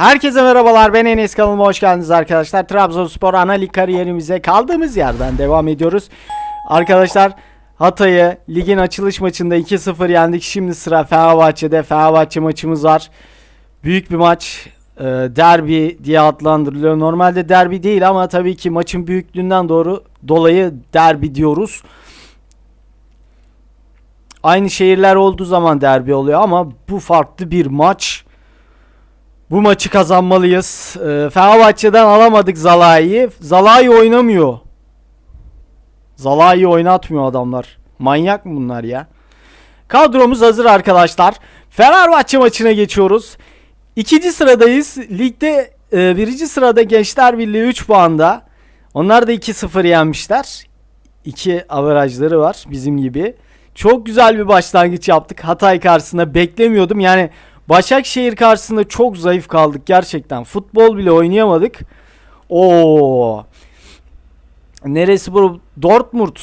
Herkese merhabalar ben Enes kanalıma hoş geldiniz arkadaşlar. Trabzonspor ana lig kariyerimize kaldığımız yerden devam ediyoruz. Arkadaşlar Hatay'ı ligin açılış maçında 2-0 yendik. Şimdi sıra Fenerbahçe'de. Fenerbahçe maçımız var. Büyük bir maç. Ee, derbi diye adlandırılıyor. Normalde derbi değil ama tabii ki maçın büyüklüğünden doğru dolayı derbi diyoruz. Aynı şehirler olduğu zaman derbi oluyor ama bu farklı bir maç. Bu maçı kazanmalıyız. Ee, Fenerbahçe'den alamadık Zalai'yi. Zalai oynamıyor. Zalai'yi oynatmıyor adamlar. Manyak mı bunlar ya? Kadromuz hazır arkadaşlar. Fenerbahçe maçına geçiyoruz. İkinci sıradayız. Ligde e, birinci sırada Gençler Birliği 3 puanda. Onlar da 2-0 yenmişler. 2 averajları var bizim gibi. Çok güzel bir başlangıç yaptık. Hatay karşısında beklemiyordum. Yani Başakşehir karşısında çok zayıf kaldık gerçekten. Futbol bile oynayamadık. Oo. Neresi bu? Dortmund.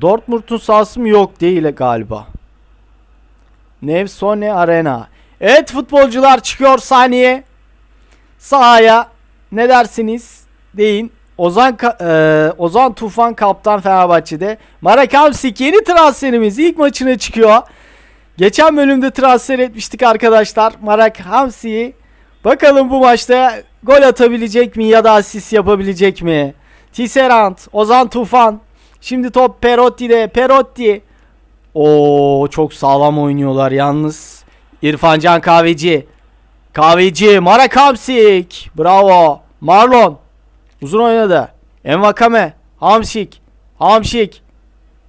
Dortmund'un sahası mı yok değil galiba. Nevsone Arena. Evet futbolcular çıkıyor saniye. Sahaya. Ne dersiniz? Deyin. Ozan e, Ozan Tufan kaptan Fenerbahçe'de. Marek Hamsik yeni transferimiz ilk maçına çıkıyor. Geçen bölümde transfer etmiştik arkadaşlar. Marek Hamsi'yi. Bakalım bu maçta gol atabilecek mi ya da asist yapabilecek mi? Tisserand, Ozan Tufan. Şimdi top Perotti'de. Perotti. Oo çok sağlam oynuyorlar yalnız. İrfan Can Kahveci. Kahveci, Marek Hamsik. Bravo. Marlon. Uzun oynadı. Envakame. Hamsik. Hamsik.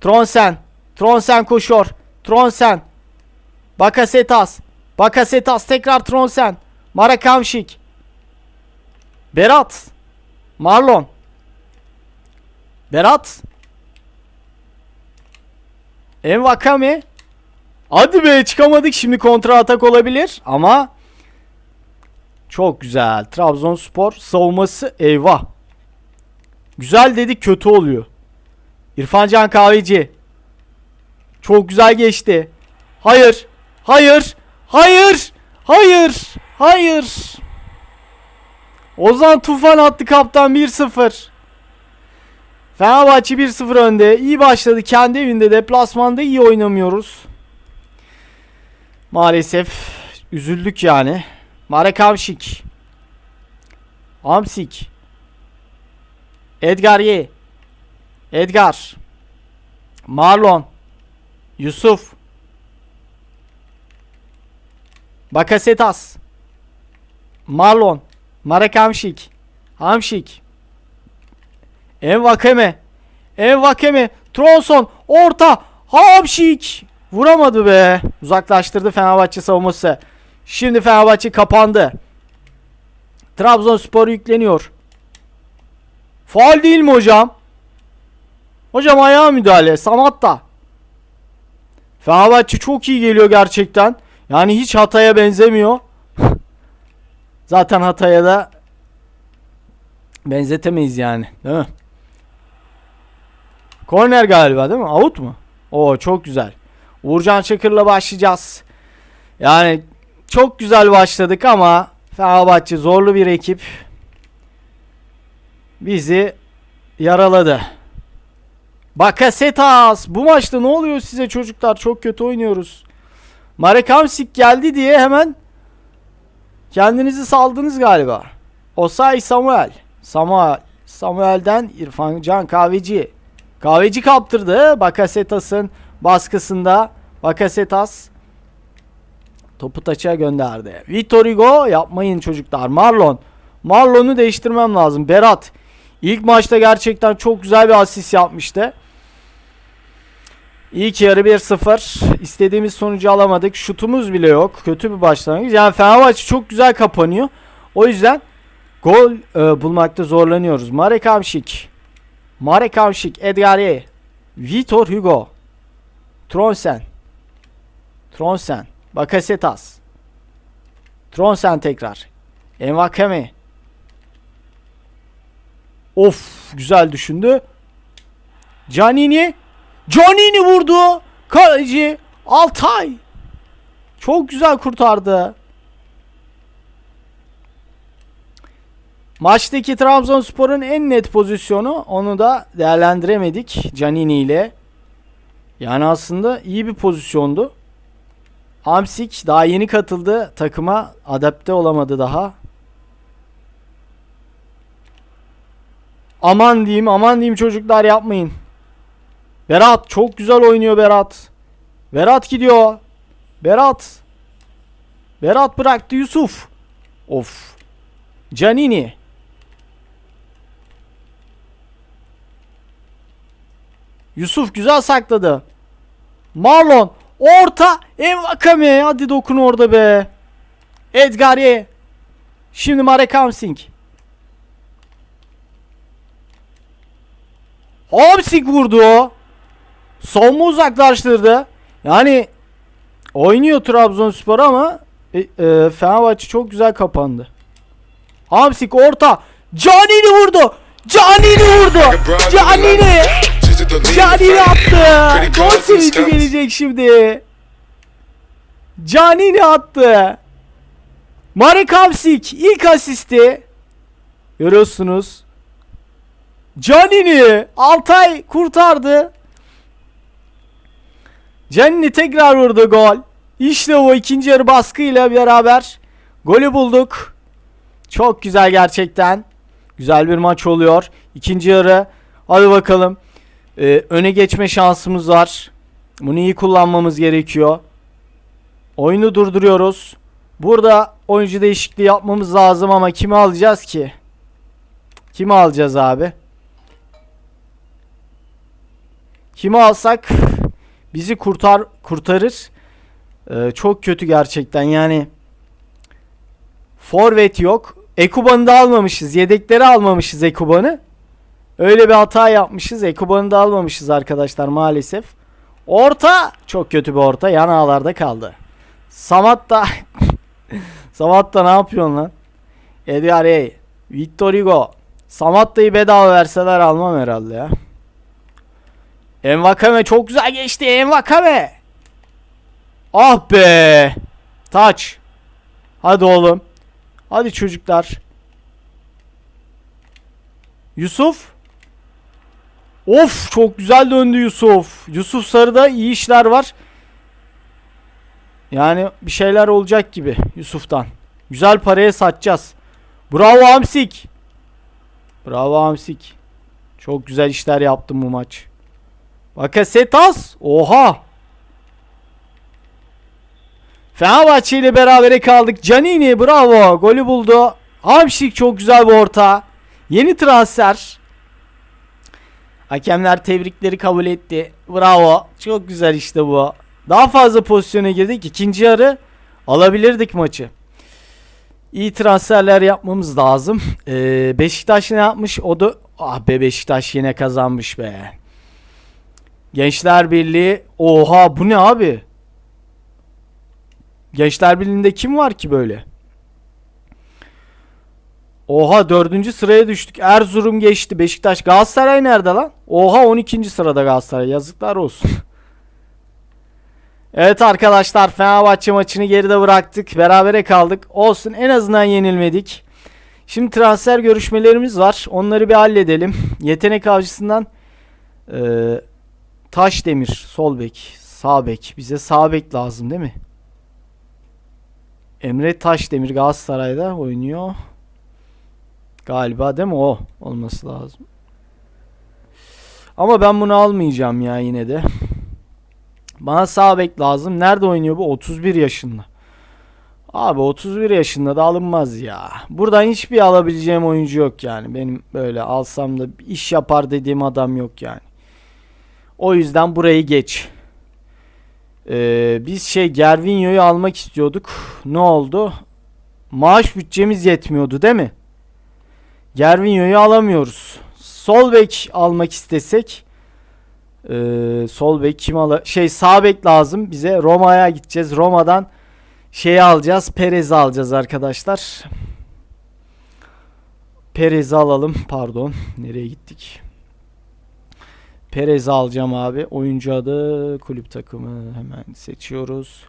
Tronsen. Tronsen koşuyor. Tronsen. Bakasetas. Bakasetas tekrar Tronsen. Marek Hamsik. Berat. Marlon. Berat. Envakame. Hadi be çıkamadık şimdi kontra atak olabilir ama çok güzel. Trabzonspor savunması eyvah. Güzel dedik kötü oluyor. İrfan Can Kahveci. Çok güzel geçti. Hayır. Hayır. Hayır. Hayır. Hayır. Ozan Tufan attı kaptan 1-0. Fenerbahçe 1-0 önde. İyi başladı. Kendi evinde deplasmanda iyi oynamıyoruz. Maalesef üzüldük yani. Marek Hamşik. Hamsik. Edgar Ye. Edgar. Marlon. Yusuf. Bakasetas. Marlon. Marek Hamşik. Hamşik. Envakeme. Envakeme. Tronson. Orta. Hamşik. Vuramadı be. Uzaklaştırdı Fenerbahçe savunması. Şimdi Fenerbahçe kapandı. Trabzonspor yükleniyor. Faal değil mi hocam? Hocam ayağa müdahale. Samatta. Fenerbahçe çok iyi geliyor gerçekten. Yani hiç Hatay'a benzemiyor. Zaten Hatay'a da benzetemeyiz yani. Değil mi? Korner galiba değil mi? Out mu? Oo çok güzel. Uğurcan Çakır'la başlayacağız. Yani çok güzel başladık ama Fenerbahçe zorlu bir ekip. Bizi yaraladı. Bakasetas bu maçta ne oluyor size çocuklar çok kötü oynuyoruz. Marek Hamsik geldi diye hemen kendinizi saldınız galiba. Osay Samuel. Samuel. Samuel'den İrfan Can Kahveci. Kahveci kaptırdı. Bakasetas'ın baskısında. Bakasetas topu taça gönderdi. Vitor Hugo yapmayın çocuklar. Marlon. Marlon'u değiştirmem lazım. Berat. İlk maçta gerçekten çok güzel bir asist yapmıştı. İlk yarı 1-0. İstediğimiz sonucu alamadık. Şutumuz bile yok. Kötü bir başlangıç. Yani Fenerbahçe çok güzel kapanıyor. O yüzden gol e, bulmakta zorlanıyoruz. Marek Hamşik. Marek Hamşik. Edgar Ye. Vitor Hugo. Tronsen. Tronsen. Bakasetas. Tronsen tekrar. Envakame. Of güzel düşündü. Canini. Canini vurdu. Kaleci Altay. Çok güzel kurtardı. Maçtaki Trabzonspor'un en net pozisyonu onu da değerlendiremedik Canini ile. Yani aslında iyi bir pozisyondu. Hamsik daha yeni katıldı takıma adapte olamadı daha. Aman diyeyim aman diyeyim çocuklar yapmayın. Berat çok güzel oynuyor Berat. Berat gidiyor. Berat. Berat bıraktı Yusuf. Of. Canini. Yusuf güzel sakladı. Marlon orta Envakame hadi dokun orada be. Edgari. Şimdi Marek Hamsing. Hamsing vurdu. Savunma uzaklaştırdı. Yani oynuyor Trabzonspor ama e, e, Fenerbahçe çok güzel kapandı. Hamsik orta. Canini vurdu. Canini vurdu. Canini. Canini attı. Gol sevinci gelecek şimdi. Canini attı. Marek Hamsik ilk asisti. Görüyorsunuz. Canini Altay kurtardı. Canini tekrar vurdu gol. İşte o ikinci yarı baskıyla beraber golü bulduk. Çok güzel gerçekten. Güzel bir maç oluyor. İkinci yarı. Hadi bakalım. Ee, öne geçme şansımız var. Bunu iyi kullanmamız gerekiyor. Oyunu durduruyoruz. Burada oyuncu değişikliği yapmamız lazım ama kimi alacağız ki? Kimi alacağız abi? Kimi alsak bizi kurtar kurtarır. Ee, çok kötü gerçekten yani. Forvet yok. Ekuban'ı da almamışız. Yedekleri almamışız Ekuban'ı. Öyle bir hata yapmışız. Ekuban'ı da almamışız arkadaşlar maalesef. Orta çok kötü bir orta. Yan ağlarda kaldı. Samat da Samat da ne yapıyorsun lan? Edgar Hey. Victor Hugo. Samatta'yı bedava verseler almam herhalde ya. Envakame çok güzel geçti. Envakame. Ah be. Taç. Hadi oğlum. Hadi çocuklar. Yusuf. Of çok güzel döndü Yusuf. Yusuf Sarı'da iyi işler var. Yani bir şeyler olacak gibi Yusuf'tan. Güzel paraya satacağız. Bravo Hamsik. Bravo Hamsik. Çok güzel işler yaptın bu maç. Bakasetas. Oha. Fenerbahçe ile berabere kaldık. Canini bravo. Golü buldu. Hamşik çok güzel bir orta. Yeni transfer. Hakemler tebrikleri kabul etti. Bravo. Çok güzel işte bu. Daha fazla pozisyona girdik. İkinci yarı alabilirdik maçı. İyi transferler yapmamız lazım. Ee, Beşiktaş ne yapmış? O da ah be Beşiktaş yine kazanmış be. Gençler Birliği. Oha bu ne abi? Gençler Birliği'nde kim var ki böyle? Oha dördüncü sıraya düştük. Erzurum geçti. Beşiktaş. Galatasaray nerede lan? Oha 12. sırada Galatasaray. Yazıklar olsun. evet arkadaşlar Fenerbahçe maçını geride bıraktık. Berabere kaldık. Olsun en azından yenilmedik. Şimdi transfer görüşmelerimiz var. Onları bir halledelim. Yetenek avcısından eee Taşdemir sol bek, sağ bek. Bize sağ bek lazım değil mi? Emre Taşdemir Galatasaray'da oynuyor. Galiba değil mi o olması lazım. Ama ben bunu almayacağım ya yine de. Bana sağ bek lazım. Nerede oynuyor bu? 31 yaşında. Abi 31 yaşında da alınmaz ya. Buradan hiçbir alabileceğim oyuncu yok yani. Benim böyle alsam da iş yapar dediğim adam yok yani. O yüzden burayı geç. Ee, biz şey Gervinho'yu almak istiyorduk. Ne oldu? Maaş bütçemiz yetmiyordu değil mi? Gervinho'yu alamıyoruz. Sol bek almak istesek ee, sol bek kim ala şey sağ bek lazım bize. Roma'ya gideceğiz. Roma'dan şeyi alacağız. Perez'i alacağız arkadaşlar. Perez'i alalım. Pardon. Nereye gittik? Perez'i alacağım abi. Oyuncu adı kulüp takımı hemen seçiyoruz.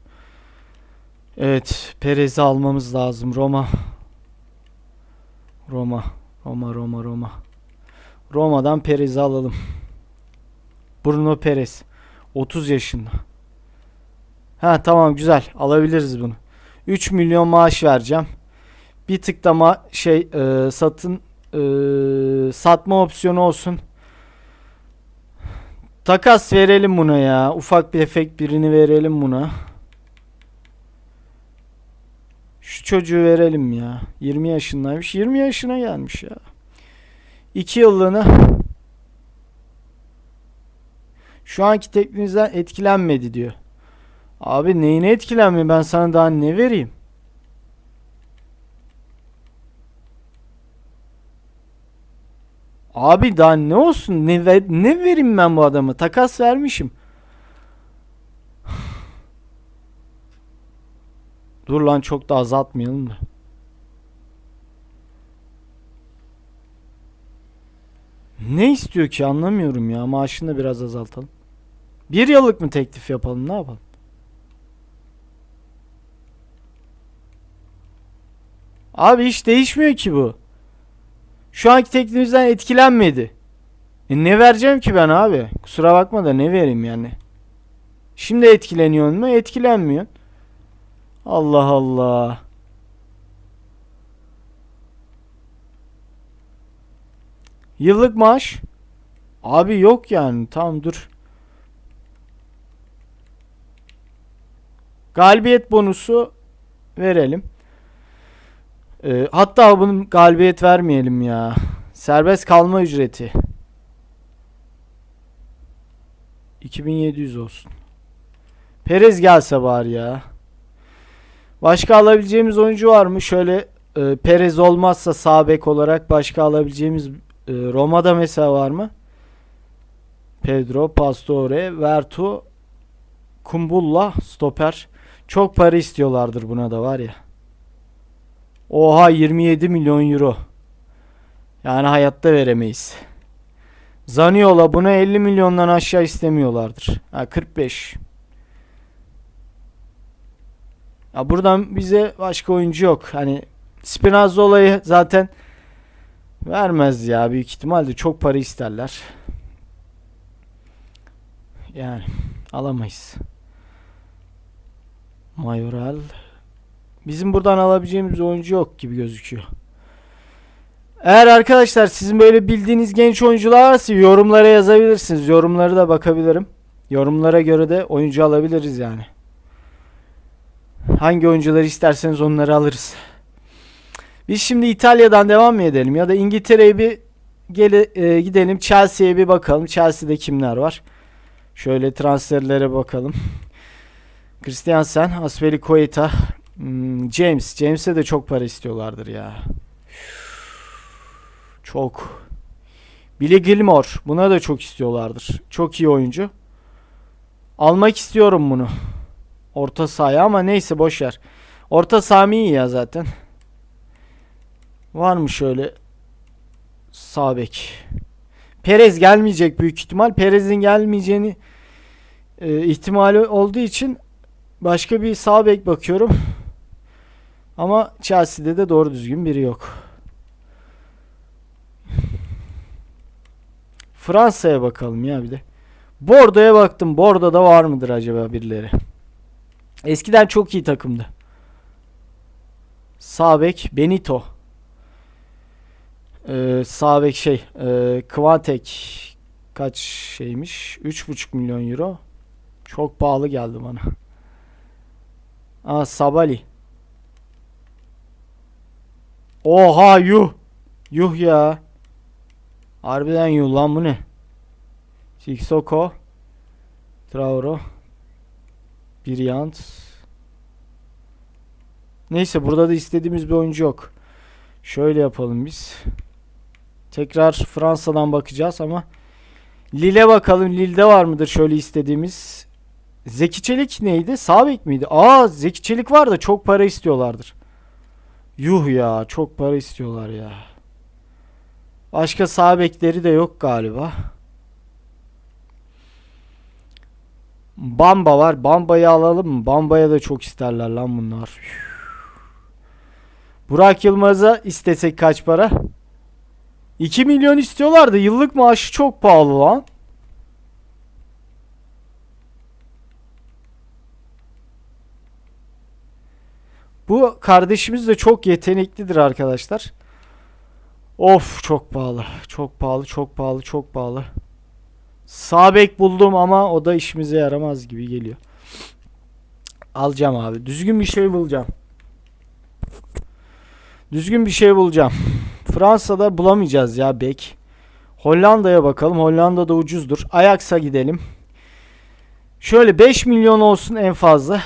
Evet Perez'i almamız lazım Roma. Roma. Roma Roma Roma. Roma'dan Perez'i alalım. Bruno Perez. 30 yaşında. Ha tamam güzel. Alabiliriz bunu. 3 milyon maaş vereceğim. Bir tık da ma- şey e, satın e, satma opsiyonu olsun. Takas verelim buna ya. Ufak bir efekt birini verelim buna. Şu çocuğu verelim ya. 20 yaşındaymış. 20 yaşına gelmiş ya. 2 yıllığına şu anki tekniğinizden etkilenmedi diyor. Abi neyine etkilenmiyor? Ben sana daha ne vereyim? Abi daha ne olsun? Ne, ver, ne vereyim ben bu adama? Takas vermişim. Dur lan çok da azaltmayalım da. Ne istiyor ki anlamıyorum ya. Maaşını biraz azaltalım. Bir yıllık mı teklif yapalım ne yapalım? Abi hiç değişmiyor ki bu. Şu anki teklifimizden etkilenmedi. E ne vereceğim ki ben abi? Kusura bakma da ne vereyim yani? Şimdi etkileniyor mu? Etkilenmiyor. Allah Allah. Yıllık maaş? Abi yok yani. Tamam dur. Galibiyet bonusu verelim. Ee, hatta bunun galibiyet vermeyelim ya. Serbest kalma ücreti. 2700 olsun. Perez gelse bari ya. Başka alabileceğimiz oyuncu var mı? Şöyle e, Perez olmazsa sağ bek olarak başka alabileceğimiz e, Roma'da mesela var mı? Pedro, Pastore, Vertu, Kumbulla, stoper. Çok para istiyorlardır buna da var ya. Oha 27 milyon euro. Yani hayatta veremeyiz. Zaniola buna 50 milyondan aşağı istemiyorlardır. Ha 45. Ya buradan bize başka oyuncu yok. Hani Spinazzola'yı zaten vermez ya büyük ihtimalle çok para isterler. Yani alamayız. Mayoral Bizim buradan alabileceğimiz oyuncu yok gibi gözüküyor. Eğer arkadaşlar sizin böyle bildiğiniz genç oyuncular varsa yorumlara yazabilirsiniz. Yorumları da bakabilirim. Yorumlara göre de oyuncu alabiliriz yani. Hangi oyuncuları isterseniz onları alırız. Biz şimdi İtalya'dan devam mı edelim ya da İngiltere'ye bir gele, e, gidelim Chelsea'ye bir bakalım. Chelsea'de kimler var? Şöyle transferlere bakalım. Christiansen, Aspilicueta, Hmm, James. James'e de çok para istiyorlardır ya. Çok. Billy Gilmore. Buna da çok istiyorlardır. Çok iyi oyuncu. Almak istiyorum bunu. Orta sahaya ama neyse boş ver. Orta saha iyi ya zaten. Var mı şöyle sağ bek? Perez gelmeyecek büyük ihtimal. Perez'in gelmeyeceğini e, ihtimali olduğu için başka bir sağ bek bakıyorum. Ama Chelsea'de de doğru düzgün biri yok. Fransa'ya bakalım ya bir de. Bordo'ya baktım. Bordo'da var mıdır acaba birileri? Eskiden çok iyi takımdı. Sabek Benito. Ee, Sabek şey e, Kvantek kaç şeymiş? 3,5 milyon euro. Çok pahalı geldi bana. Aa Sabali. Oha yuh. Yuh ya. Harbiden yuh lan bu ne? Sissoko. Traoro. Bryant. Neyse burada da istediğimiz bir oyuncu yok. Şöyle yapalım biz. Tekrar Fransa'dan bakacağız ama Lille bakalım. Lille'de var mıdır şöyle istediğimiz? Zeki Çelik neydi? Sağ miydi? Aa Zeki Çelik var da çok para istiyorlardır. Yuh ya çok para istiyorlar ya. Başka sağ bekleri de yok galiba. Bamba var. Bamba'yı alalım mı? Bamba'ya da çok isterler lan bunlar. Burak Yılmaz'a istesek kaç para? 2 milyon istiyorlardı. Yıllık maaşı çok pahalı lan. Bu kardeşimiz de çok yeteneklidir arkadaşlar. Of çok pahalı. Çok pahalı, çok pahalı, çok pahalı. Sağ bek buldum ama o da işimize yaramaz gibi geliyor. Alacağım abi. Düzgün bir şey bulacağım. Düzgün bir şey bulacağım. Fransa'da bulamayacağız ya bek. Hollanda'ya bakalım. Hollanda'da ucuzdur. Ajax'a gidelim. Şöyle 5 milyon olsun en fazla.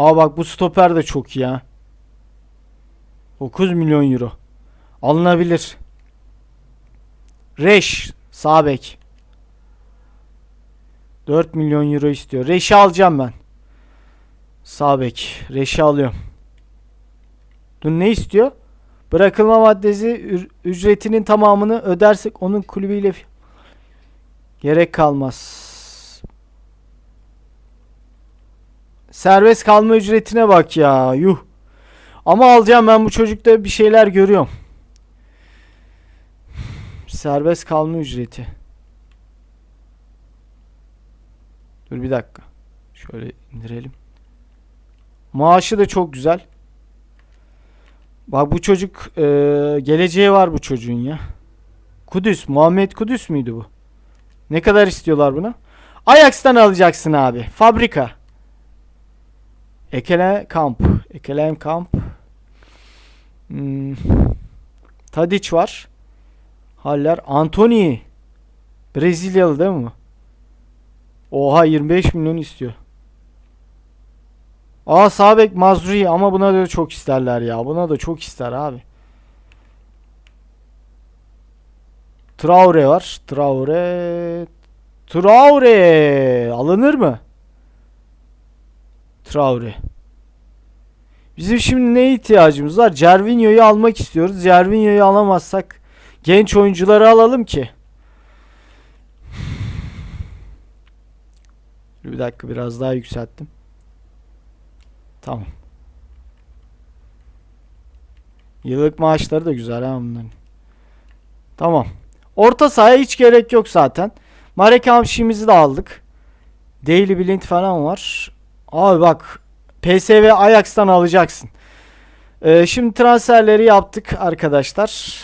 Aa bak bu stoper de çok iyi ha. 9 milyon euro. Alınabilir. Reş sağ bek. 4 milyon euro istiyor. Reş'i alacağım ben. Sağ bek. Reş'i alıyorum. Dur ne istiyor? Bırakılma maddesi ücretinin tamamını ödersek onun kulübüyle gerek kalmaz. Serbest kalma ücretine bak ya. Yuh. Ama alacağım ben bu çocukta bir şeyler görüyorum. Serbest kalma ücreti. Dur bir dakika. Şöyle indirelim. Maaşı da çok güzel. Bak bu çocuk e, geleceği var bu çocuğun ya. Kudüs. Muhammed Kudüs müydü bu? Ne kadar istiyorlar buna? Ajax'tan alacaksın abi. Fabrika. Ekele kamp. Ekelem kamp. Hmm. Tadic var. Haller. Anthony. Brezilyalı değil mi? Oha 25 milyon istiyor. Aa sağ bek Mazrui ama buna da çok isterler ya. Buna da çok ister abi. Traore var. Traore. Traore alınır mı? Traore. Bizim şimdi neye ihtiyacımız var? Cervinho'yu almak istiyoruz. Cervinho'yu alamazsak genç oyuncuları alalım ki. Bir dakika biraz daha yükselttim. Tamam. Yıllık maaşları da güzel ha bunların. Tamam. Orta sahaya hiç gerek yok zaten. Marek Hamşi'mizi de aldık. Daily Blind falan var. Abi bak PSV Ajax'tan alacaksın. Ee, şimdi transferleri yaptık arkadaşlar.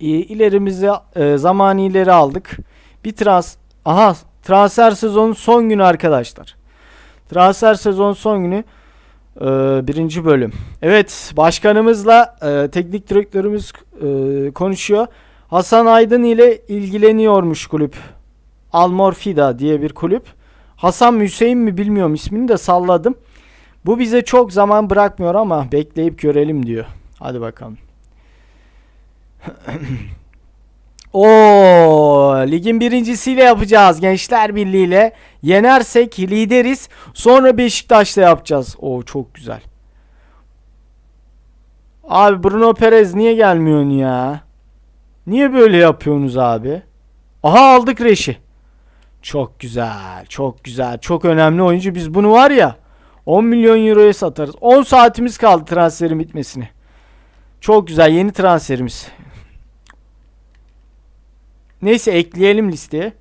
Ee, ilerimize e, zamanı ileri aldık. Bir trans Aha transfer sezonun son günü arkadaşlar. Transfer sezon son günü e, birinci bölüm. Evet başkanımızla e, teknik direktörümüz e, konuşuyor. Hasan Aydın ile ilgileniyormuş kulüp. Almorfida diye bir kulüp. Hasan mı Hüseyin mi bilmiyorum ismini de salladım. Bu bize çok zaman bırakmıyor ama bekleyip görelim diyor. Hadi bakalım. O ligin birincisiyle yapacağız Gençler Birliği ile. Yenersek lideriz. Sonra Beşiktaş'la yapacağız. O çok güzel. Abi Bruno Perez niye gelmiyorsun ya? Niye böyle yapıyorsunuz abi? Aha aldık Reş'i. Çok güzel. Çok güzel. Çok önemli oyuncu. Biz bunu var ya 10 milyon euroya satarız. 10 saatimiz kaldı transferin bitmesine. Çok güzel. Yeni transferimiz. Neyse ekleyelim listeye.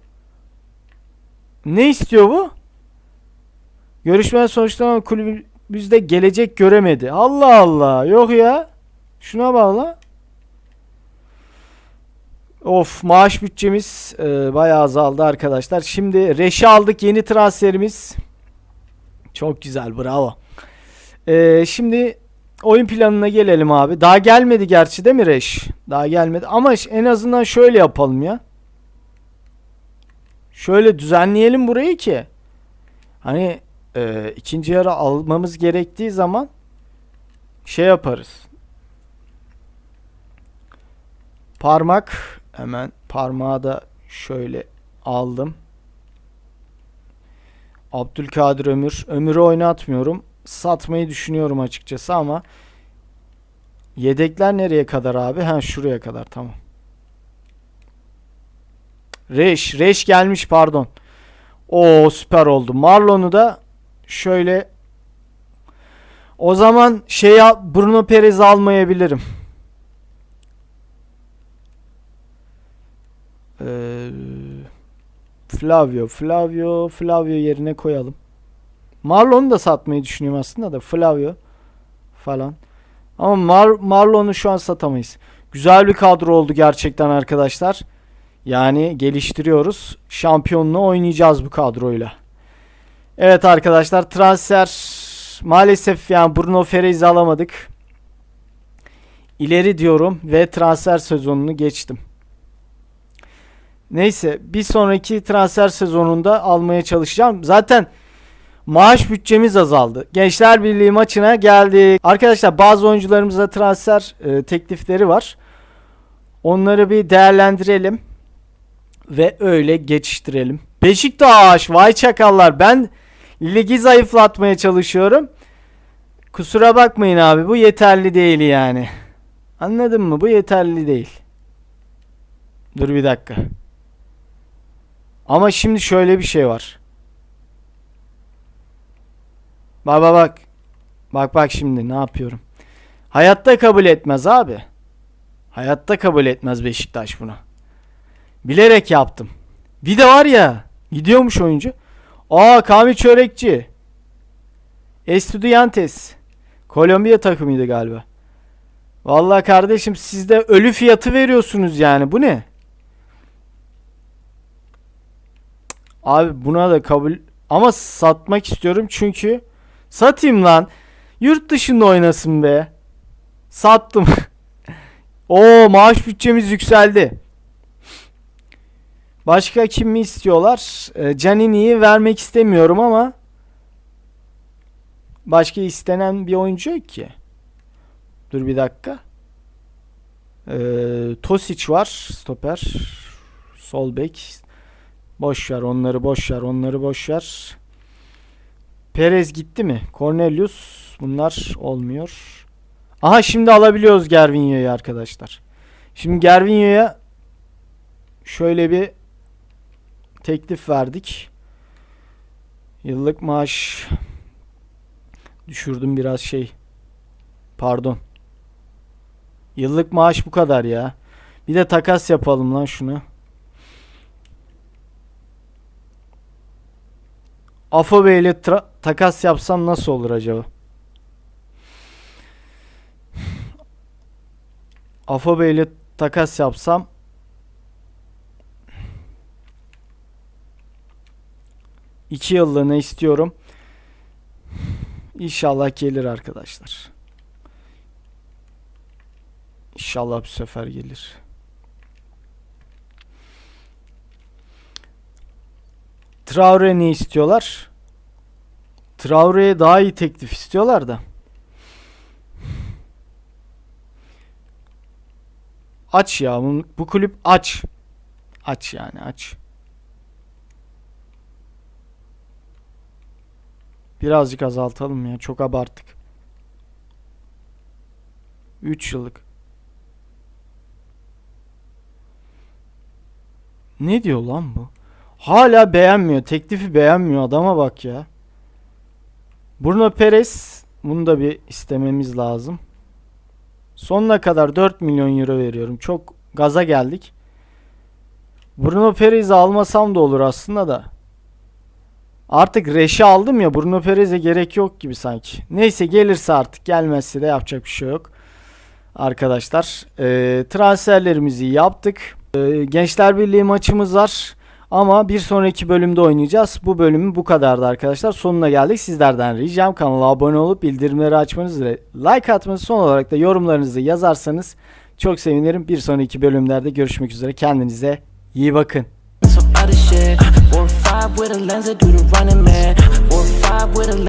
Ne istiyor bu? Görüşmeler sonuçlanan kulübümüzde gelecek göremedi. Allah Allah. Yok ya. Şuna bağla. Of maaş bütçemiz e, bayağı azaldı arkadaşlar. Şimdi Reş'i aldık yeni transferimiz. Çok güzel bravo. E, şimdi oyun planına gelelim abi. Daha gelmedi gerçi değil mi Reş? Daha gelmedi ama en azından şöyle yapalım ya. Şöyle düzenleyelim burayı ki. Hani e, ikinci yarı almamız gerektiği zaman şey yaparız. Parmak hemen parmağı da şöyle aldım. Abdülkadir Ömür. Ömür'ü oynatmıyorum. Satmayı düşünüyorum açıkçası ama yedekler nereye kadar abi? Ha şuraya kadar tamam. Reş. Reş gelmiş pardon. O süper oldu. Marlon'u da şöyle O zaman şey Bruno Perez almayabilirim. Flavio, Flavio, Flavio yerine koyalım. Marlon'u da satmayı düşünüyorum aslında da Flavio falan. Ama Mar Marlon'u şu an satamayız. Güzel bir kadro oldu gerçekten arkadaşlar. Yani geliştiriyoruz. Şampiyonluğu oynayacağız bu kadroyla. Evet arkadaşlar transfer maalesef yani Bruno Ferez'i alamadık. İleri diyorum ve transfer sezonunu geçtim. Neyse bir sonraki transfer sezonunda almaya çalışacağım. Zaten maaş bütçemiz azaldı. Gençler Birliği maçına geldik. Arkadaşlar bazı oyuncularımıza transfer e, teklifleri var. Onları bir değerlendirelim ve öyle geçiştirelim. Beşiktaş vay çakallar ben ligi zayıflatmaya çalışıyorum. Kusura bakmayın abi bu yeterli değil yani. Anladın mı? Bu yeterli değil. Dur bir dakika. Ama şimdi şöyle bir şey var. Bak bak bak. Bak bak şimdi ne yapıyorum. Hayatta kabul etmez abi. Hayatta kabul etmez Beşiktaş bunu. Bilerek yaptım. Bir de var ya gidiyormuş oyuncu. Aa Kamil Çörekçi. Estudiantes. Kolombiya takımıydı galiba. Vallahi kardeşim siz de ölü fiyatı veriyorsunuz yani. Bu ne? Abi buna da kabul ama satmak istiyorum çünkü satayım lan. Yurt dışında oynasın be. Sattım. Oo maaş bütçemiz yükseldi. Başka kim mi istiyorlar? E, Canini'yi vermek istemiyorum ama başka istenen bir oyuncu yok ki. Dur bir dakika. E, Tosic var. Stoper. Sol bek. Boş ver onları boş ver onları boş ver. Perez gitti mi? Cornelius bunlar olmuyor. Aha şimdi alabiliyoruz Gervinho'yu arkadaşlar. Şimdi Gervinho'ya şöyle bir teklif verdik. Yıllık maaş düşürdüm biraz şey. Pardon. Yıllık maaş bu kadar ya. Bir de takas yapalım lan şunu. Afobe ile tra- takas yapsam nasıl olur acaba? Afobe ile takas yapsam iki yıllığına istiyorum. İnşallah gelir arkadaşlar. İnşallah bu sefer gelir. Traore ne istiyorlar? Traore'ye daha iyi teklif istiyorlar da. Aç ya bu, bu kulüp aç. Aç yani aç. Birazcık azaltalım ya çok abarttık. 3 yıllık. Ne diyor lan bu? Hala beğenmiyor. Teklifi beğenmiyor. Adama bak ya. Bruno Perez. Bunu da bir istememiz lazım. Sonuna kadar 4 milyon euro veriyorum. Çok gaza geldik. Bruno Perez'i almasam da olur aslında da. Artık Reş'i aldım ya Bruno Perez'e gerek yok gibi sanki. Neyse gelirse artık gelmezse de yapacak bir şey yok. Arkadaşlar e, transferlerimizi yaptık. E, Gençler Birliği maçımız var. Ama bir sonraki bölümde oynayacağız. Bu bölümün bu kadardı arkadaşlar. Sonuna geldik. Sizlerden ricam kanala abone olup bildirimleri açmanız ve like atmanız son olarak da yorumlarınızı yazarsanız çok sevinirim. Bir sonraki bölümlerde görüşmek üzere. Kendinize iyi bakın.